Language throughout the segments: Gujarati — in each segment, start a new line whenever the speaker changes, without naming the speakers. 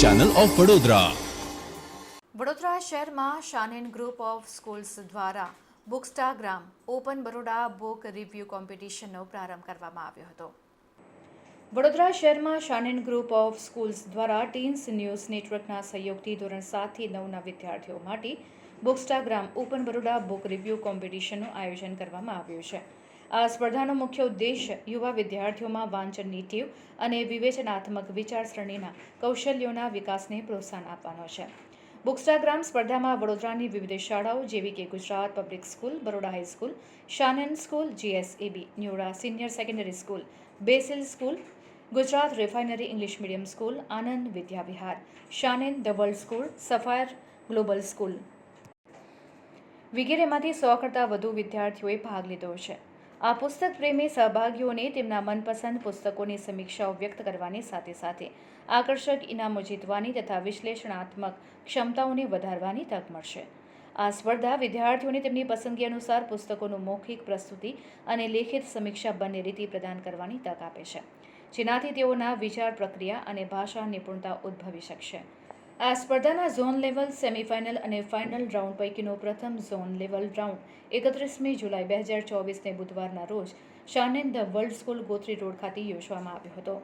ચેનલ ઓફ વડોદરા
વડોદરા શહેરમાં શાનેન ગ્રુપ ઓફ સ્કૂલ્સ દ્વારા bookstagram open Baroda book review કોમ્પિટિશનનો પ્રારંભ કરવામાં આવ્યો હતો. વડોદરા શહેરમાં શાનેન ગ્રુપ ઓફ સ્કૂલ્સ દ્વારા ટીન્સ ન્યૂઝ નેટવર્કના સહયોગથી ધોરણ સાતથી નવના વિદ્યાર્થીઓ માટે Bookstagram open Baroda book review કોમ્પિટિશનનું આયોજન કરવામાં આવ્યું છે. આ સ્પર્ધાનો મુખ્ય ઉદ્દેશ યુવા વિદ્યાર્થીઓમાં વાંચનની ટેવ અને વિવેચનાત્મક વિચારસરણીના કૌશલ્યોના વિકાસને પ્રોત્સાહન આપવાનો છે. બુકસ્ટાગ્રામ સ્પર્ધામાં વડોદરાની વિવિધ શાળાઓ જેવી કે Gujarat public school, Baroda high school Shannen school, GSAB ન્યુડા senior secondary school, Basil school, Gujarat refinery English medium school, Anand Vidyavihar Shannen the world school, Sapphire global school. વગેરેમાંથી સો કરતાં વધુ વિદ્યાર્થીઓએ ભાગ લીધો છે. આ પુસ્તક પ્રેમી સહભાગીઓને તેમના મનપસંદ પુસ્તકોની સમીક્ષાઓ વ્યક્ત કરવાની સાથે સાથે આકર્ષક ઇનામો જીતવાની તથા વિશ્લેષણાત્મક ક્ષમતાઓને વધારવાની તક મળશે. આ સ્પર્ધા વિદ્યાર્થીઓને તેમની પસંદગી અનુસાર પુસ્તકોનું મૌખિક પ્રસ્તુતિ અને લેખિત સમીક્ષા બંને રીતે પ્રદાન કરવાની તક આપે છે, જેનાથી તેઓના વિચાર પ્રક્રિયા અને ભાષા નિપુણતા ઉદ્ભવી શકશે. આ સ્પર્ધાના ઝોન લેવલ, સેમીફાઇનલ અને ફાઇનલ રાઉન્ડ પૈકીનો પ્રથમ ઝોન લેવલ રાઉન્ડ, એકત્રીસમી જુલાઈ બે હજાર ચોવીસને બુધવારના રોજ Shannen the world school Gotri road ખાતે યોજવામાં આવ્યો હતો.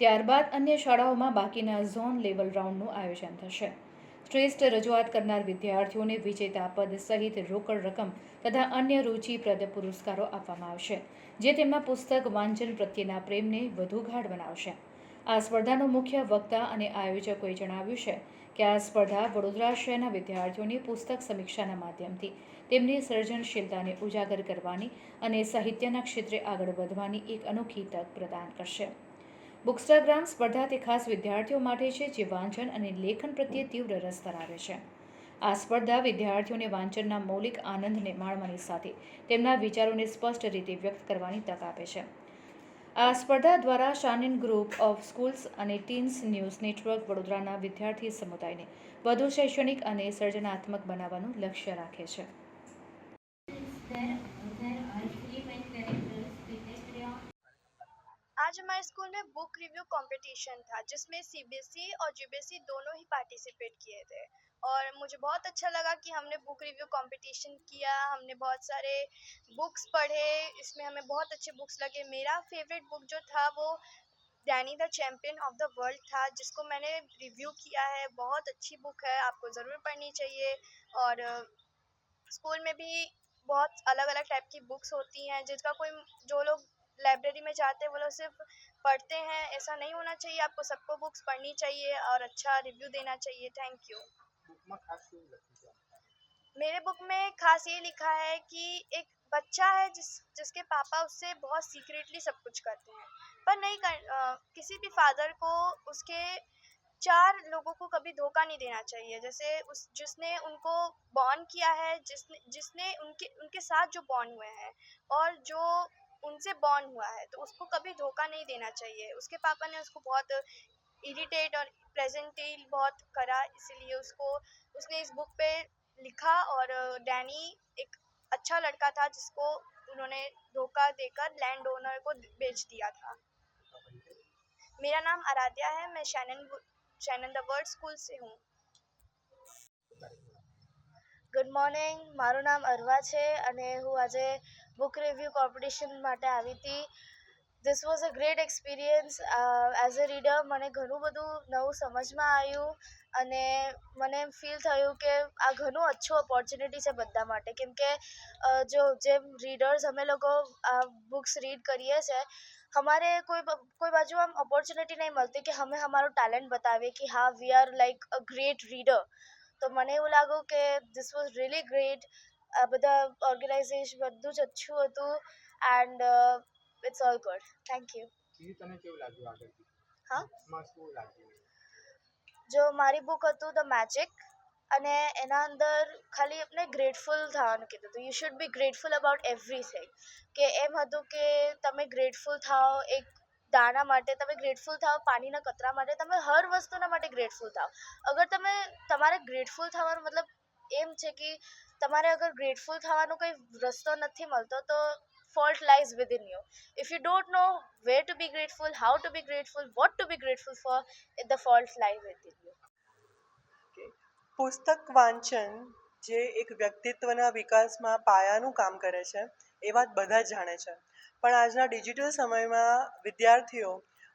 ત્યારબાદ અન્ય શાળાઓમાં બાકીના ઝોન લેવલ રાઉન્ડનું આયોજન થશે. શ્રેષ્ઠ રજૂઆત કરનાર વિદ્યાર્થીઓને વિજેતા પદ સહિત રોકડ રકમ તથા અન્ય રુચિપ્રદ પુરસ્કારો આપવામાં આવશે, જે તેમના પુસ્તક વાંચન પ્રત્યેના પ્રેમને વધુ ગાઢ બનાવશે. આ સ્પર્ધાનો મુખ્ય વક્તા અને આયોજકોએ જણાવ્યું છે કે આ સ્પર્ધા વડોદરા શહેરના વિદ્યાર્થીઓની પુસ્તક સમીક્ષાના માધ્યમથી તેમની સર્જનશીલતાને ઉજાગર કરવાની અને સાહિત્યના ક્ષેત્રે આગળ વધવાની એક અનોખી તક પ્રદાન કરશે. બુકસ્ટાગ્રામ સ્પર્ધા તે ખાસ વિદ્યાર્થીઓ માટે છે જે વાંચન અને લેખન પ્રત્યે તીવ્ર રસ ધરાવે છે. આ સ્પર્ધા વિદ્યાર્થીઓને વાંચનના મૌલિક આનંદને માણવાની સાથે તેમના વિચારોને સ્પષ્ટ રીતે વ્યક્ત કરવાની તક આપે છે. આ સ્પર્ધા દ્વારા શાનિન ગ્રુપ ઓફ સ્કૂલ્સ અને ટીન્સ ન્યૂઝ નેટવર્ક વડોદરાના વિદ્યાર્થી સમુદાયને વધુ શૈક્ષણિક અને સર્જનાત્મક બનાવવાનું લક્ષ્ય રાખે છે
there there are three main characters depicted on
आज हमारे स्कूल में बुक रिव्यू कंपटीशन था जिसमें सीबीएसई और जीबीएसई दोनों ही पार्टिसिपेट किए थे और मुझे बहुत अच्छा लगा कि हमने बुक रिव्यू कंपटीशन किया, हमने बहुत सारे बुक्स पढ़े, इसमें हमें बहुत अच्छे बुक्स लगे। मेरा फेवरेट बुक जो था वो Danny the champion of the world था, जिसको मैंने रिव्यू किया है। बहुत अच्छी बुक है, आपको ज़रूर पढ़नी चाहिए। और स्कूल में भी बहुत अलग अलग टाइप की बुक्स होती हैं जिसका कोई, जो लोग लाइब्रेरी में जाते हैं, वो लोग सिर्फ़ पढ़ते हैं। ऐसा नहीं होना चाहिए, आपको सबको बुक्स पढ़नी चाहिए और अच्छा रिव्यू देना चाहिए। थैंक यू मेरे बुक में खास ये लिखा है कि एक बच्चा है जिस जिसके पापा उससे बहुत सीक्रेटली सब कुछ करते हैं। पर नहीं कर अ, किसी भी फादर को उसके चार लोगों को कभी धोखा नहीं देना चाहिए। जैसे उस जिसने उनको बॉर्न किया है जिसने जिसने उनके उनके साथ जो बॉर्न हुए हैं और जो उनसे बॉर्न हुआ है तो उसको कभी धोखा नहीं देना चाहिए। उसके पापा ने उसको बहुत इरिटेट और प्रेजेंटेल बहुत करा इसीलिए उसको उसने इस बुक पे लिखा और डैनी एक अच्छा लड़का था जिसको उन्होंने धोखा देकर लैंड ओनर को बेच दिया था मेरा नाम आराध्या है मैं Shannon Shannon the world school से हूँ ગુડ મોર્નિંગ મારું નામ અરવા છે અને હું આજે બુક રિવ્યૂ કોમ્પિટિશન માટે આવી હતી this was a great experience as a reader મને ઘણું બધું નવું સમજમાં આવ્યું અને મને એમ ફીલ થયું કે આ ઘણું અચ્છું ઓપોર્ચ્યુનિટી છે બધા માટે. કેમકે જો જેમ રીડર્સ અમે લોકો આ બુક્સ રીડ કરીએ છીએ हमारे कोई કોઈ બાજુ આમ ઓપોર્ચ્યુનિટી નહીં મળતી કે અમે हमारो ટેલેન્ટ બતાવીએ કે હા we are like a great reader તો મને એવું લાગ્યું કે ધીસ વોઝ રિયલી ગ્રેટ આ બધા ઓર્ગેનાઇઝેશન બધું જ અચ્છું હતું. And it's all good thank you
તમને તને કેવું લાગ્યું આગળ
હા?
માં શું લાગ્યું?
જો મારી બુક હતું ધ મેજિક અને એના અંદર ખાલી આપણે ગ્રેટફુલ થવાનું કીધું હતું. You should be grateful about everything કે એમ હતું કે તમે ગ્રેટફુલ થાઓ એક દાણા માટે તમે ગ્રેટફુલ થાઓ પાણીના કતરા માટે તમે હર વસ્તુના માટે ગ્રેટફુલ થાઓ. અગર તમે તમારે ગ્રેટફુલ થવાનું મતલબ એમ છે કે તમારે અગર ગ્રેટફુલ થવાનો કંઈ રસ્તો નથી મળતો તો fault lies within you. If you don't know where to be grateful, how to be grateful, what to be grateful for, the fault lies within you.
પુસ્તક વાંચન જે એક વ્યક્તિત્વના વિકાસમાં પાયાનું કામ કરે છે એ વાત બધા જ જાણે છે પણ આજના ડિજિટલ સમયમાં વિદ્યાર્થીઓ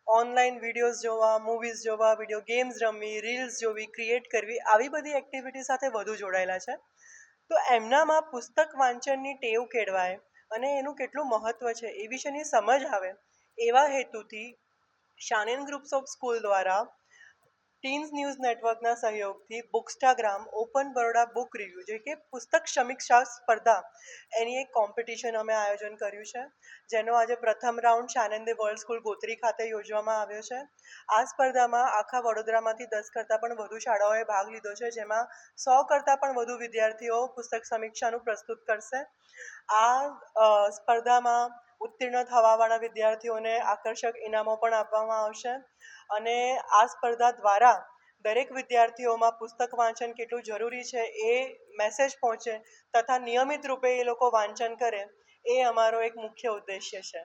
ઓનલાઈન વિડીયોઝ જોવા મૂવીઝ જોવા વીડિયો ગેમ્સ રમવી રીલ્સ જોવી ક્રિએટ કરવી આવી બધી એક્ટિવિટી સાથે વધુ જોડાયેલા છે તો એમનામાં પુસ્તક વાંચનની ટેવ કેળવાય અને એનું કેટલું મહત્ત્વ છે એ વિશેની સમજ આવે. એવા હેતુથી શાનેન ગ્રુપ્સ ઓફ સ્કૂલ દ્વારા ટીન્સ ન્યૂઝ નેટવર્કના સહયોગથી bookstagram open Baroda book review, જે કે પુસ્તક સમીક્ષા સ્પર્ધા, એની એક કોમ્પિટિશન અમે આયોજન કર્યું છે, જેનો આજે પ્રથમ રાઉન્ડ શાનંદે વર્લ્ડ સ્કૂલ ગોત્રી ખાતે યોજવામાં આવ્યો છે. આ સ્પર્ધામાં આખા વડોદરામાંથી દસ કરતાં પણ વધુ શાળાઓએ ભાગ લીધો છે, જેમાં સો કરતાં પણ વધુ વિદ્યાર્થીઓ પુસ્તક સમીક્ષાનું પ્રસ્તુત કરશે. આ સ્પર્ધામાં ઉત્તીર્ણ થવાવાળા વિદ્યાર્થીઓને આકર્ષક ઇનામો પણ આપવામાં આવશે. અને આ સ્પર્ધા દ્વારા દરેક વિદ્યાર્થીઓમાં પુસ્તક વાંચન કેટલું જરૂરી છે એ મેસેજ પહોંચે તથા નિયમિત રૂપે એ લોકો વાંચન કરે એ અમારો એક મુખ્ય ઉદ્દેશ્ય છે.